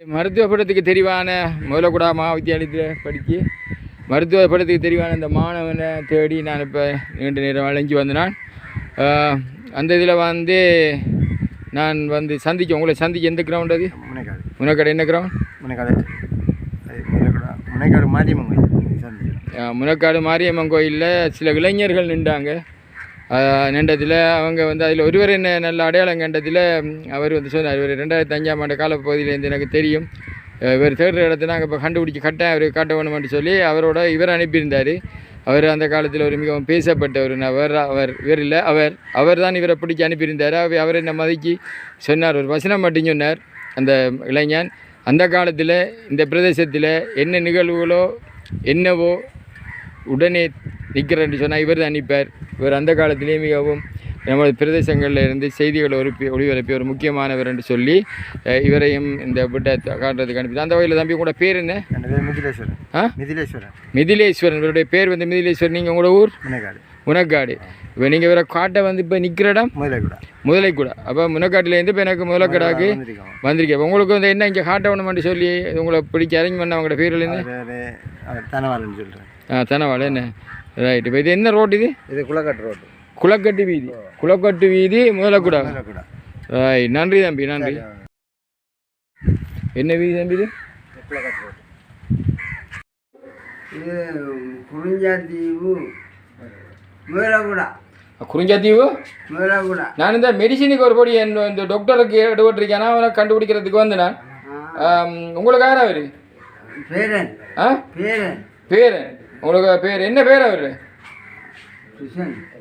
மருத்துவ படத்துக்கு தெரிவான முதலகுடா மகாவித்தியாலயத்தில் படித்து மருத்துவ படத்துக்கு தெரிவான இந்த மாணவனை தேடி நான் இப்போ நீண்ட நேரம் அலைஞ்சு வந்து நான் ஆஹ், அந்த இதில் வந்து நான் வந்து சந்திக்க உங்களை சந்திக்க எந்த கிரவுண்ட் அது? முனைக்காடு. முனக்கடை என்ன கிரவுண்ட் முனைக்காடு. முனைக்காடு. மாரியம்மன் கோயில். முனக்காடு மாரியம்மன் கோயிலில் சில இளைஞர்கள் நின்றாங்க. நின்றதில் அவங்க வந்து அதில் ஒருவர் என்ன நல்ல அடையாளம் கண்டதில் அவர் வந்து சொன்னார் இவர் ரெண்டாயிரத்தி அஞ்சாம் ஆண்டு காலப்பகுதியிலேருந்து எனக்கு தெரியும். இவர் தேடுற இடத்த நாங்கள் இப்போ கண்டுபிடிச்சி கட்டேன் அவர் காட்ட வேணுமென்று சொல்லி அவரோட இவர் அனுப்பியிருந்தார். அவர் அந்த காலத்தில் ஒரு மிகவும் பேசப்பட்ட ஒரு நபர் அவர் இவர் இல்லை அவர் அவர் தான் இவரை பிடிச்சி அனுப்பியிருந்தார். அவர் அவர் என்ன மதிக்கு சொன்னார் ஒரு வசனம் மட்டும் சொன்னார் அந்த இளைஞன். அந்த காலத்தில் இந்த பிரதேசத்தில் என்ன நிகழ்வுகளோ என்னவோ உடனே நிற்கிறேன்னு சொன்னால் இவர் தான் அனுப்பார் இவர் அந்த காலத்திலேயே மிகவும் நமது பிரதேசங்களில் இருந்து செய்திகளை ஒருப்பி ஒளிபரப்பி ஒரு முக்கியமானவர் என்று சொல்லி இவரையும் இந்த விட்ட காட்டுறதுக்கு அனுப்பி அந்த வகையில் தம்பி உங்களோட பேர் என்ன? மிதிலேஸ்வரன். ஆ? மிதிலேஸ்வரன். மிதிலேஸ்வரன். இவருடைய பேர் வந்து மிதிலேஸ்வரன். நீங்கள் உங்களோட ஊர்? முனைக்காடு. முனக்காடு. இப்போ நீங்கள் இவரை காட்டை வந்து இப்போ நிற்கிற இடம்? முதலைக்கூடா. முதலைக்கூட. அப்போ முனக்காட்டிலேருந்து இப்போ எனக்கு முதலக்கடாக்கு வந்திருக்கேன். அப்ப உங்களுக்கு வந்து என்ன இங்கே காட்ட வேணுமென்று சொல்லி உங்களை பிடிச்சி அரேஞ்ச் பண்ண அவங்களோட பேரில் அது தனவாளன்னு சொல்கிறேன் ஆ தனவாள் என்ன? ரைட் இப்போ இது என்ன ரோடு இது? இது குளக்காட்டு ரோடு குளக்கட்டு வீதி. குளக்கட்டு வீதி முதலக்கூடா. ரைட் நன்றி தம்பி நன்றி. என்ன வீதி தம்பி இது? இது குறிஞ்சாத்தீவு குறிஞ்சாத்தீவு? நான் இந்த மெடிசினுக்கு ஒரு படி இந்த டாக்டருக்கு எடுபட்டிருக்கேனா. அவனை கண்டுபிடிக்கிறதுக்கு வந்து நான். உங்களுக்கு யார் அவர்? பேரன். ஆ? பேரன். பேர் உங்களுக்கு பேர் என்ன பேர் அவர்?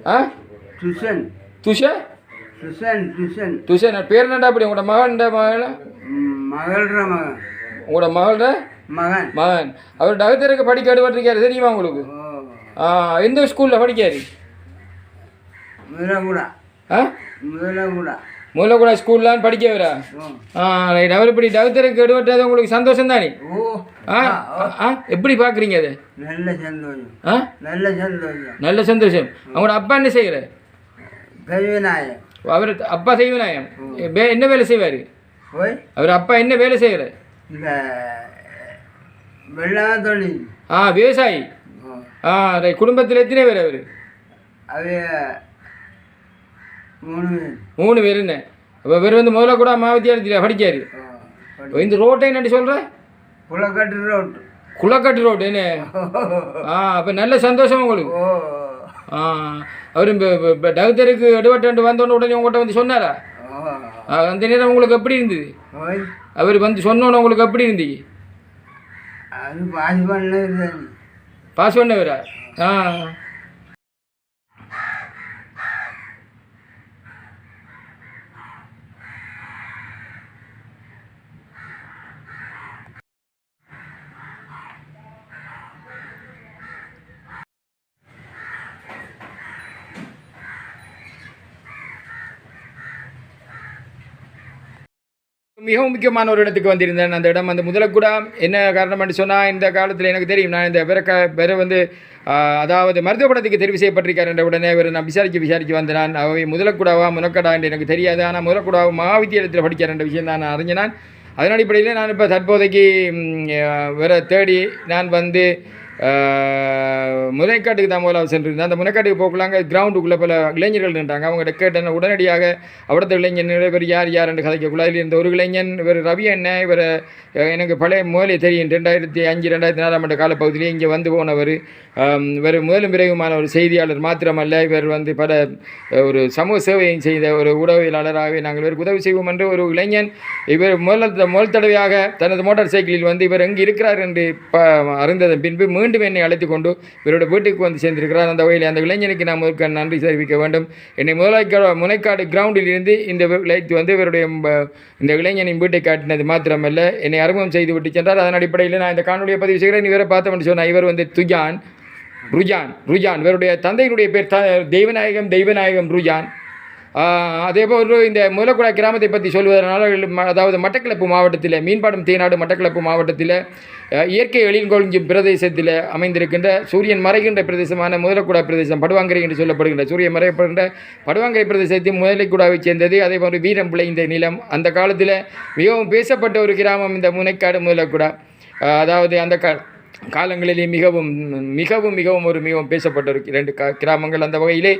ஆ? துஷன் துஷா? துஷன் துஷன் துஷன் பேர் என்னடா அப்படி? உங்களோட மகன் மகன்? மகள்ற மகன். உங்களோட மகளோட மகன். மகன். அவர் டாக்டருக்கு படிக்க எடுபட்டிருக்காரு தெரியுமா உங்களுக்கு? எந்த ஸ்கூலில் படிக்காரு? மேலகுடா ஆ? மேலகுடா முதல்ல ஸ்கூல்லாம் படிக்க வரா ஓ ஆ ரைட். அவர் இப்படி டாக்டருக்கு எடுபட்டது உங்களுக்கு சந்தோஷம் தானே? ஆ எப்படி பார்க்குறீங்க அது? நல்ல சந்தோஷம். ஆ? நல்ல சந்தோஷம். நல்ல சந்தோஷம். அவங்களோட அப்பா என்ன செய்கிறார் கவிநாயகம் அவர் அப்பா வே- என்ன வேலை செய்வார்? ஓய். அவர் அப்பா என்ன வேலை செய்கிறார் ஆ விவசாயி. ஆ ரைட். குடும்பத்தில் எத்தனை பேர் அவர்? அவைய மூணு பேர். என்ன? அப்போ இவர் வந்து முதல்ல கூட மகாவித்தியாலயத்தில் படிக்காரு இந்த ரோட்டை என்னடி சொல்கிற புலக்கட்டு ரோட்டு. குளக்கட்டு ரோடு என்ன? ஆ அப்போ நல்ல சந்தோஷம் உங்களுக்கு. ஆ அவர் இப்போ டாக்டருக்கு எடுபட்டு வந்தோடனே உடனே உங்கள்கிட்ட வந்து சொன்னாரா? அந்த நேரம் உங்களுக்கு எப்படி இருந்தது? அவர் வந்து சொன்னோன்னே உங்களுக்கு எப்படி இருந்தது? பாஸ் பண்ணவரா? ஆ. மிகவும் முக்கியமான ஒரு இடத்துக்கு வந்திருந்தேன். அந்த இடம் அந்த முதலக்கூடா என்ன காரணம்னு சொன்னால் இந்த காலத்தில் எனக்கு தெரியும். நான் இந்த பிற க பிற வந்து அதாவது மருத்துவ படத்துக்கு தெரிவு செய்யப்பட்டிருக்கார் என்ற உடனே இவர் நான் விசாரித்து விசாரித்து வந்தேன் நான் அவை முதலக்கூடாவா முனக்கடா என்று எனக்கு தெரியாது. ஆனால் முதலக்கூடாவா மகாவித்தியாலயத்தில் படிக்கிறார் என்ற விஷயம் தான் நான் அறிஞ்சினான் நான் அதன் அடிப்படையில் நான் இப்போ தற்போதைக்கு ம், வேற தேடி நான் வந்து ஆஹ், முனைக்காட்டுக்கு தான் முதலாவது சென்றிருந்தேன். அந்த முனைக்காட்டுக்கு போக்கலாங்க கிரவுண்டுக்குள்ளே பல இளைஞர்கள் நின்றாங்க. அவங்க கேட்டேன் உடனடியாக அவடத்த இளைஞன் இவர் யார் யார் என்று கதைக்கக்குள்ள அதில் இருந்த ஒரு இளைஞன் இவர் ரவி என்ன இவர் எனக்கு பழைய முதலே தெரியும். ரெண்டாயிரத்தி அஞ்சு ரெண்டாயிரத்தி நாலாம் ஆண்டு காலப்பகுதியிலே இங்கே வந்து போனவர். இவர் முதலும் விரைவுமான ஒரு செய்தியாளர் மாத்திரமல்ல. இவர் வந்து பல ஒரு சமூக சேவையும் செய்த ஒரு உடவியலாளராகவே நாங்கள் இவருக்கு உதவி செய்வோம் என்று ஒரு இளைஞன் இவர் முதல் முதல் தடவையாக தனது மோட்டார் சைக்கிளில் வந்து இவர் எங்கே இருக்கிறார் என்று அறிந்ததன் பின்பு மீண்டும் மீண்டும் என்னை அழைத்து கொண்டு இவருடைய வீட்டுக்கு வந்து சேர்ந்திருக்கிறார். அந்த வகையில் அந்த இளைஞனுக்கு நான் முதற்க நன்றி தெரிவிக்க வேண்டும். என்னை முதலாய்க்காடு முனைக்காடு கிரவுண்டில் இருந்து இந்த இழைத்து வந்து இவருடைய இந்த இளைஞனின் வீட்டை காட்டினது மாத்திரமல்ல. என்னை அறிமுகம் செய்து விட்டு சென்றார். அதன் அடிப்படையில் நான் இந்த காணொலியை பதிவு செய்கிறேன். இவரை பார்த்தோம்னு சொன்னால் இவர் வந்து துஜான் ருஜான் ருஜான். இவருடைய தந்தையினுடைய பேர் த தெய்வநாயகம் தெய்வநாயகம் ருஜான். ஆஹ் அதே இந்த முதலக்குடா கிராமத்தை பற்றி சொல்வதனால அதாவது மட்டக்கிளப்பு மாவட்டத்தில் மீன்பாடும் தேனாடு மட்டக்கிளப்பு மாவட்டத்தில் இயற்கை எழில்கொள்ளும் பிரதேசத்தில் அமைந்திருக்கின்ற சூரியன் மறைகின்ற பிரதேசமான முதலக்குடா பிரதேசம் படுவாங்கரை என்று சொல்லப்படுகின்ற சூரியன் மறைப்படுகின்ற படுவாங்கரை பிரதேசத்தில் முதலைக்குடாவைச் சேர்ந்தது. அதே போன்று வீரம் விளைந்த நிலம். அந்த காலத்தில் மிகவும் பேசப்பட்ட ஒரு கிராமம் இந்த முனைக்காடு முதலக்குடா. அதாவது அந்த கா காலங்களிலே மிகவும் மிகவும் மிகவும் ஒரு மிகவும் பேசப்பட்ட ஒரு இரண்டு கிராமங்கள் அந்த வகையிலே.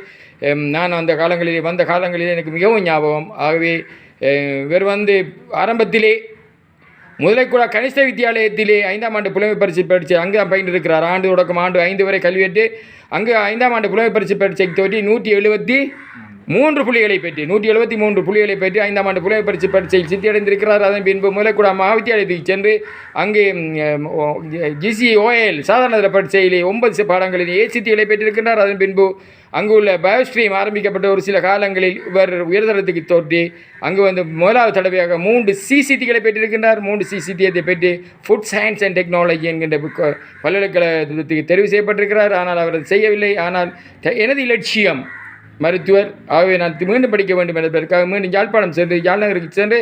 நான் அந்த காலங்களிலே வந்த காலங்களிலே எனக்கு மிகவும் ஞாபகம். ஆகவே இவர் வந்து ஆரம்பத்திலே முதலைக்குடா கனிஷ்ட வித்தியாலயத்திலே ஐந்தாம் ஆண்டு புலமை பரிசு பரீட்சை அங்கே தான் பயின்று இருக்கிறார் ஆண்டு தொடக்கம் ஆண்டு ஐந்து வரை கல்வியேற்று அங்கு ஐந்தாம் ஆண்டு புலமை பரிசு பரீட்சைக்கு தோற்றி நூற்றி எழுபத்தி மூன்று புள்ளிகளை பெற்று நூற்றி எழுபத்தி மூன்று புள்ளிகளை பெற்று ஐந்தாம் ஆண்டு புலமை பரிசு பரீட்சையில் சித்தியடைந்திருக்கிறார். அதன் பின்பு முதலக்கூட மகாவித்தியாலயத்துக்கு சென்று அங்கே ஜிசி ஓஎல் சாதாரண பரீட்சையிலே ஒன்பது பாடங்களில் ஏ சித்திகளை பெற்றிருக்கின்றார். அதன் பின்பு அங்கு உள்ள பயோஸ்ட்ரீம் ஆரம்பிக்கப்பட்ட ஒரு சில காலங்களில் இவர் உயர்தரத்துக்கு தோற்றி அங்கு வந்து முதலாவது தடவையாக மூன்று சிசிடிகளை பெற்றிருக்கின்றார். மூன்று சிசிடியத்தை பெற்று ஃபுட் சயின்ஸ் அண்ட் டெக்னாலஜி என்கின்ற பல்கலைக்கழகத்துக்கு தெரிவு செய்யப்பட்டிருக்கிறார். ஆனால் அவர் செய்யவில்லை. ஆனால் த- எனது இலட்சியம் மருத்துவர் ஆகவே நான் மீண்டும் படிக்க வேண்டும் என்பதற்காக மீண்டும் யாழ்ப்பாணம் சென்று யாழ்நகருக்கு சென்று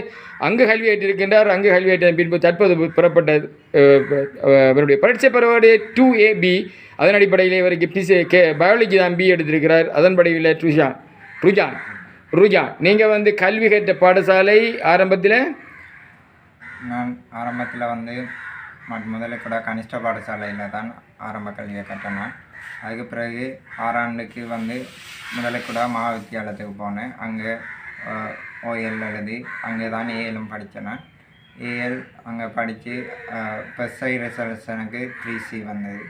அங்கு கல்வி ஏற்றிருக்கின்றார் அங்கு கல்வி ஏற்ற பின்பு தற்போது புறப்பட்ட அவருடைய பரீட்சை பரவாடு டூ ஏ பி அதன் அடிப்படையில் இவருக்கு பிசி கே பயாலஜி தான் பி எடுத்திருக்கிறார். அதன்படியில் ருஜான் ருஜான் ருஜான் நீங்கள் வந்து கல்வி கற்ற பாடசாலை ஆரம்பத்தில்? நான் ஆரம்பத்தில் வந்து முதல்ல கூட கனிஷ்ட பாடசாலையில் தான் ஆரம்ப கல்வியை கட்டினேன் அதுக்கு பிறகு ஆறாண்டுக்கு வந்து முதலக்குடா மகாவித்தியாலயத்துக்கு போனேன். அங்கே ஓஎல் எழுதி அங்கே தான் ஏஎலும் படித்தேன். ஏஎல் அங்கே படித்து பெஸ்ஐ ரிசல்ட்ஸ் எனக்கு த்ரீ சி வந்தது.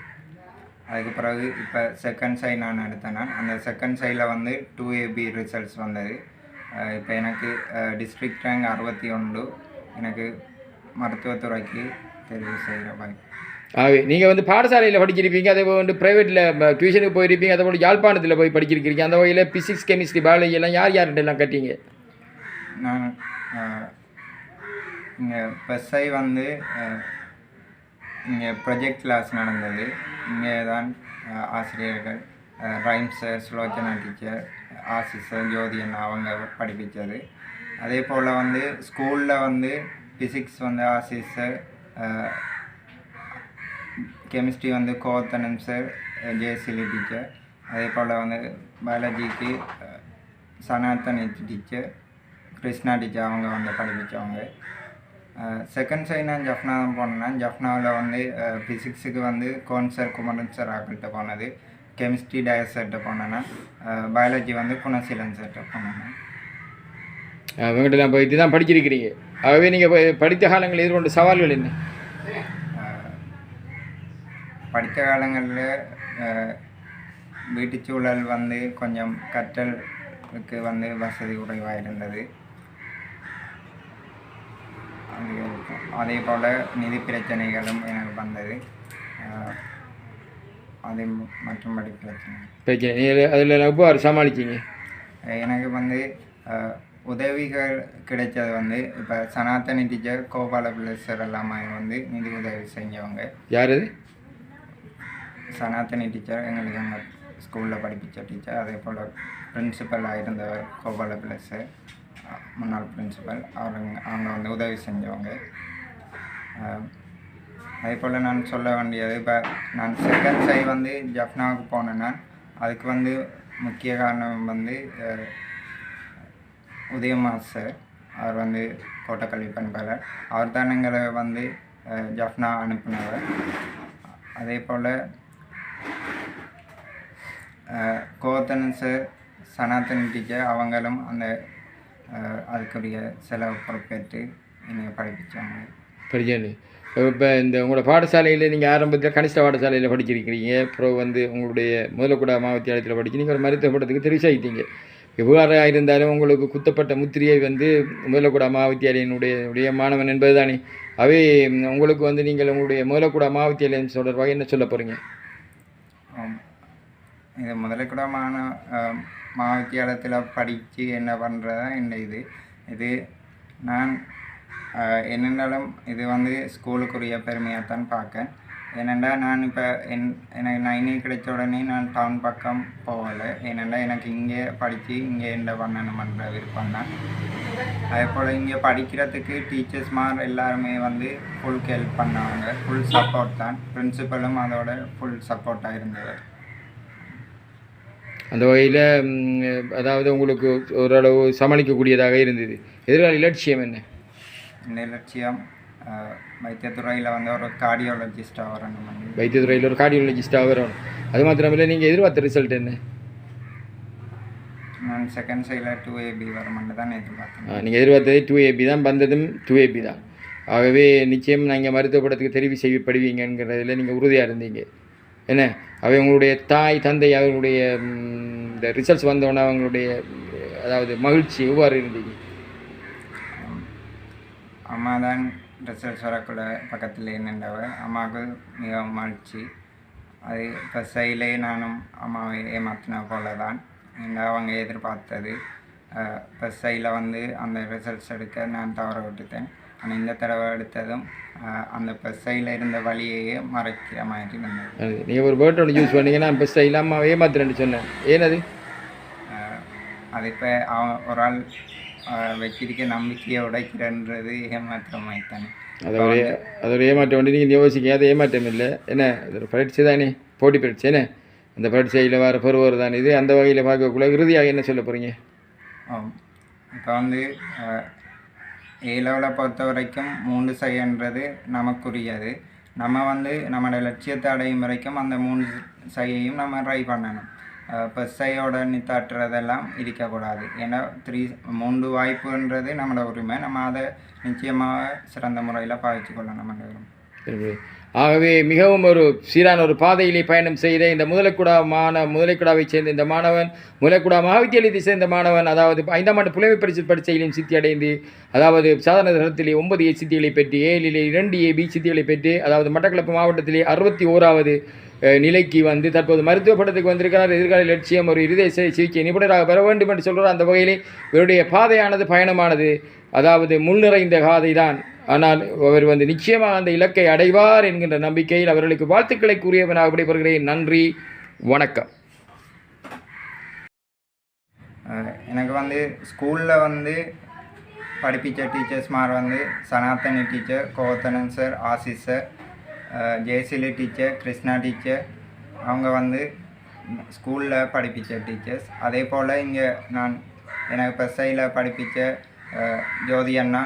அதுக்கு பிறகு இப்போ செகண்ட் சை நான் எடுத்தேன். அந்த செகண்ட் சைடில் வந்து டூ ஏபி ரிசல்ட்ஸ் வந்தது. இப்போ எனக்கு டிஸ்ட்ரிக்ட் ரேங்க் அறுபத்தி ஒன்று. எனக்கு மருத்துவத்துறைக்கு தெரிவு செய்கிற வாய்ப்பு. ஆகவே நீங்கள் வந்து பாடசாலையில் படிச்சிருப்பீங்க அதே போல் வந்து ப்ரைவேட்டில் டியூஷனுக்கு போயிருப்பீங்க அதே போல் யாழ்ப்பாணத்தில் போய் படிச்சிருக்கீங்க அந்த வகையில் பிசிக்ஸ் கெமிஸ்ட்ரி பயாலஜி எல்லாம் யார் யார்கிட்டலாம் கட்டிங்க? நான் இங்கே பெஸ்ஐ வந்து இங்கே ப்ரொஜெக்ட் கிளாஸ் நடந்தது. இங்கே தான் ஆசிரியர்கள் rhymes sir Sulochana teacher Asis sir Jothi அவங்க படிப்பிச்சது. அதே போல் வந்து ஸ்கூலில் வந்து ஃபிசிக்ஸ் வந்து ஆசிஸ் சார் கெமிஸ்ட்ரி வந்து கோவத்தனம் சார் ஜெயசிலி டீச்சர் அதே போல் வந்து பயாலஜிக்கு சனாத்தனி டீச்சர் கிருஷ்ணா டீச்சர் அவங்க வந்து படிப்பிச்சவங்க. செகண்ட் சைட் நான் ஜஃப்னா தான் போனேன் ஜஃப்னாவில் வந்து ஃபிசிக்ஸுக்கு வந்து கோன் சார் குமரன் சார் ஆக்கிட்ட போனது. கெமிஸ்ட்ரி டயஸ் போனேன்னா பயாலஜி வந்து குணசீலன் சார்கிட்ட போனேன் நான் போயிட்டு தான் படிச்சிருக்கிறீங்க. ஆகவே நீங்கள் படித்த காலங்களில் எதிர்கொண்ட சவால்கள் என்ன? படித்த காலங்களில் வீட்டுச் சூழல் வந்து கொஞ்சம் கற்றலுக்கு வந்து வசதி குறைவாக இருந்தது அது அதே போல் நிதி பிரச்சனைகளும் எனக்கு வந்தது அதே ம- மற்றும்படி பிரச்சனை அதில் எவ்வாறு சமாளிச்சிங்க எனக்கு வந்து உதவிகள் கிடைச்சது வந்து இப்போ சனாதனி டீச்சர் கோபால பிள்ளை சார் எல்லாமே வந்து நிதி உதவி செஞ்சவங்க யார் சனாதனி டீச்சர் எங்களுக்கு எங்கள் ஸ்கூலில் படிப்பிச்ச டீச்சர் அதே போல் பிரின்சிபலாக இருந்தவர் கோபால பிள்ளை முன்னாள் பிரின்சிபல் அவங்க அவங்க வந்து உதவி செஞ்சவங்க. அதே போல் நான் சொல்ல வேண்டியது இப்போ நான் செகண்ட் சை வந்து ஜஃப்னாவுக்கு போனேன்னா அதுக்கு வந்து முக்கிய காரணம் வந்து உதயமா சார் அவர் வந்து கோட்டக்கல்வி பண்பாளர் அவர் தான் எங்களை வந்து ஜஃப்னா அனுப்பினவர். அதே போல் கோத்தன் சார் சனாதன் டீச்சர் அவங்களும் அந்த அதுக்குரிய செலவு பொறுப்பேற்று என்னை படிப்பிச்சாங்க. படிச்சேன் இப்போ இந்த உங்களோட பாடசாலையில் நீங்கள் ஆரம்பத்தில் கனிஷ்ட பாடசாலையில் படிச்சிருக்கிறீங்க. அப்புறம் வந்து உங்களுடைய முதலக்கூட மாவத்தியாலயத்தில் படிச்சு நீங்கள் ஒரு மருத்துவ படத்துக்கு தெரிவிச்சாயிட்டீங்க எவ்வாறாக இருந்தாலும் உங்களுக்கு குத்தப்பட்ட முத்திரையை வந்து முதலக்கூட மாவத்தியாலயனுடைய உடைய மாணவன் என்பது தானே அவை உங்களுக்கு வந்து நீங்கள் உங்களுடைய முதலக்கூட மாவத்தியாலயம் தொடர்பாக என்ன சொல்ல போகிறீங்க இது முதல்ல கூட மாண அஹ், படித்து என்ன பண்ணுறதா என்ன இது? இது நான் என்னென்னாலும் இது வந்து ஸ்கூலுக்குரிய பெருமையாக தான் பார்க்கேன். ஏனெண்டா நான் இப்போ என் எனக்கு நைனி கிடைச்ச உடனே நான் டவுன் பக்கம் போகலை. ஏனெண்டா எனக்கு இங்கே படித்து இங்கே என்ன பண்ணணுமன்ற விருப்பம் தான். அதே போல் இங்கே படிக்கிறதுக்கு டீச்சர்ஸ்மார் எல்லாருமே வந்து ஃபுல் ஹெல்ப் பண்ணாங்க. ஃபுல் சப்போர்ட் தான். பிரின்சிபலும் அதோட ஃபுல் சப்போர்ட்டாக இருந்தவர் அந்த வகையில் அதாவது உங்களுக்கு ஓரளவு சமாளிக்கக்கூடியதாக இருந்தது. எதிர்கால இலட்சியம் என்ன? இந்த லட்சியம் அஹ், வைத்தியத்துறையில் வந்து ஒரு கார்டியாலஜிஸ்டாக வரணும் வைத்தியத்துறையில் ஒரு கார்டியாலஜிஸ்டாக வரணும் அது மாத்திரமில்லை நீங்கள் எதிர்பார்த்த ரிசல்ட் என்ன? நான் செகண்ட் சைடில் டூ ஏபி வருமென்று தான் எதிர்பார்த்தேன். நீங்கள் எதிர்பார்த்தது டூ ஏபி தான் வந்ததும் டூ ஏபி தான். ஆகவே நிச்சயம் நீங்கள் மருத்துவப்படத்துக்கு தெரிவு செய்யப்படுவீங்கங்கிறதுல நீங்கள் உறுதியாக இருந்தீங்க. என்ன? அவை உங்களுடைய தாய் தந்தை அவர்களுடைய இந்த ரிசல்ட்ஸ் வந்தோடனே அவங்களுடைய அதாவது மகிழ்ச்சி எவ்வாறு இருந்தீங்க அம்மா தான் ரிசல்ட்ஸ் வரக்குள்ள பக்கத்தில் நின்றவ அம்மாவுக்கு மிகவும் மகிழ்ச்சி. அது இப்போ சைலே நானும் அம்மாவை ஏமாத்தின போல தான் இந்த அவங்க எதிர்பார்த்தது. இப்போ சைடில் வந்து அந்த ரிசல்ட்ஸ் எடுக்க நான் தவற விட்டுட்டேன். ஆனால் இந்த தடவை எடுத்ததும் அந்த பெஸ்ஸையில் இருந்த வழியையே மறைக்கிற மாதிரி இருந்தது நீங்கள் ஒரு வேர்ட் ஒன்று யூஸ் பண்ணீங்கன்னா பெஸ்ட்டாக இல்லாமல் ஏமாத்துறேன்னு சொன்னேன். ஏனது அஹ், அது இப்போ அவன் ஒரு ஆள் வச்சிருக்க நம்பிக்கையை உடைக்கிறன்றது ஏமாற்றமாய்த்தானே. அதோட அதோட ஏமாற்றம் வந்து நீங்கள் யோசிக்க அது ஏமாற்றம் இல்லை. என்ன ஒரு பரீட்சை தானே? போட்டி பரீட்சை என்ன? அந்த பரீட்சையில் வர பருவர் தான் இது. அந்த வகையில் பார்க்கக்குள்ள இறுதியாக என்ன சொல்ல போகிறீங்க இப்போ வந்து ஏ லெவலை பொறுத்த வரைக்கும் மூன்று சைன்றது நமக்குரியது. நம்ம வந்து நம்மளோட லட்சியத்தை அடையும் வரைக்கும் அந்த மூணு சையையும் நம்ம ட்ரை பண்ணணும். பெஸ்ஸையோட நித்தாட்டுறதெல்லாம் இருக்கக்கூடாது ஏன்னா த்ரீ மூன்று வாய்ப்புன்றது நம்மளோட உரிமை. நம்ம அதை நிச்சயமாக சிறந்த முறையில் பாவிச்சு கொள்ளணும் நம்ம ஆகவே மிகவும் ஒரு சீரான ஒரு பாதையிலே பயணம் செய்த இந்த முதலக்குடா மாண முதலைக்குடாவைச் சேர்ந்த இந்த மாணவன் முதலக்குடா மகாவித்தியாலயத்தை சேர்ந்த மாணவன் அதாவது ஐந்தாம் ஆண்டு புலமை பரிசு பரீட்சையிலும் சித்தி அடைந்து அதாவது சாதாரண தரத்திலே ஒன்பது ஏ சித்திகளை பெற்று ஏழிலே இரண்டு ஏ பி சித்திகளை பெற்று அதாவது மட்டக்களப்பு மாவட்டத்திலே அறுபத்தி ஓராவது நிலைக்கு வந்து தற்போது மருத்துவ படத்துக்கு வந்திருக்கிறார். எதிர்கால லட்சியம் ஒரு இருதய சிகிச்சை நிபுணராக பெற வேண்டும் என்று சொல்கிறார் அந்த வகையிலே இவருடைய பாதையானது பயணமானது. அதாவது முள் நிறைந்த காதை தான். ஆனால் அவர் வந்து நிச்சயமாக அந்த இலக்கை அடைவார் என்கின்ற நம்பிக்கையில் அவர்களுக்கு வாழ்த்துக்களை கூறியவனாக விடைபெறுகிறேன். நன்றி வணக்கம். எனக்கு வந்து ஸ்கூலில் வந்து படிப்பிச்ச டீச்சர்ஸ்மார் வந்து Sanathani teacher Kovathanan sir Asis sir Jeyaseeli teacher Krishna teacher அவங்க வந்து ஸ்கூலில் படிப்பிச்ச டீச்சர்ஸ் அதே போல் இங்கே நான் எனக்கு பெசையில் படிப்பிச்ச ஜோதி அண்ணா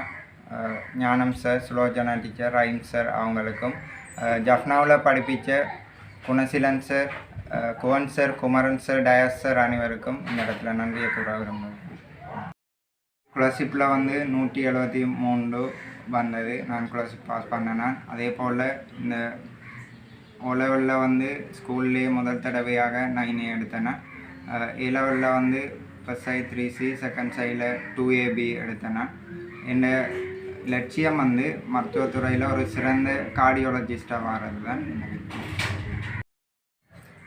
ஞானம் சார் சுலோச்சனா டீச்சர் ரைம் சார் அவங்களுக்கும் ஜஃப்னாவில் படிப்பிச்ச Gunaseelan sir குவன் sir Kumaran sir Dias sir அனைவருக்கும் இந்த இடத்துல நன்றியை கூற விரும்புகிறேன். ஸ்காலர்ஷிப்பில் வந்து நூற்றி எழுபத்தி மூணு வந்தது. நான் ஸ்காலர்ஷிப் பாஸ் பண்ணேன். அதே போல் இந்த ஓ லெவலில் வந்து ஸ்கூல்லேயே முதல் தடவையாக நைனே எடுத்தேன். ஏ லெவலில் வந்து ஃபஸ்ட் சை த்ரீ சி செகண்ட் சைடில் டூ ஏபி எடுத்தேன். என் லட்சியம் வந்து மருத்துவத்துறையில் ஒரு சிறந்த கார்டியோலஜிஸ்டாக வர்றது தான் எனக்கு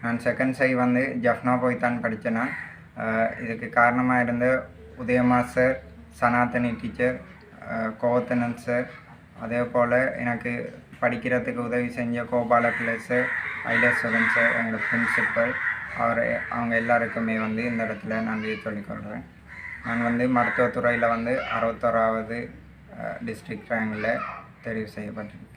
நான் செகண்ட் சை வந்து ஜஃப்னா போய் தான் படித்தேன் இதுக்கு காரணமாக இருந்த உதயமா sir Sanathani teacher Kovathanan sir. அதே போல் எனக்கு படிக்கிறதுக்கு உதவி செஞ்ச கோபால பிள்ளை சார் ஐலேஸ்வரன் சார் எங்களோட பிரின்சிபல். அவர் அவங்க எல்லாருக்குமே வந்து இந்த இடத்துல நன்றியை சொல்லிக்கொள்கிறேன் நான் வந்து மருத்துவத்துறையில் வந்து அறுபத்தோராவது டிஸ்ட்ரிக்ட் ரேங்கில் தெரிவு செய்யப்பட்டிருக்கேன்.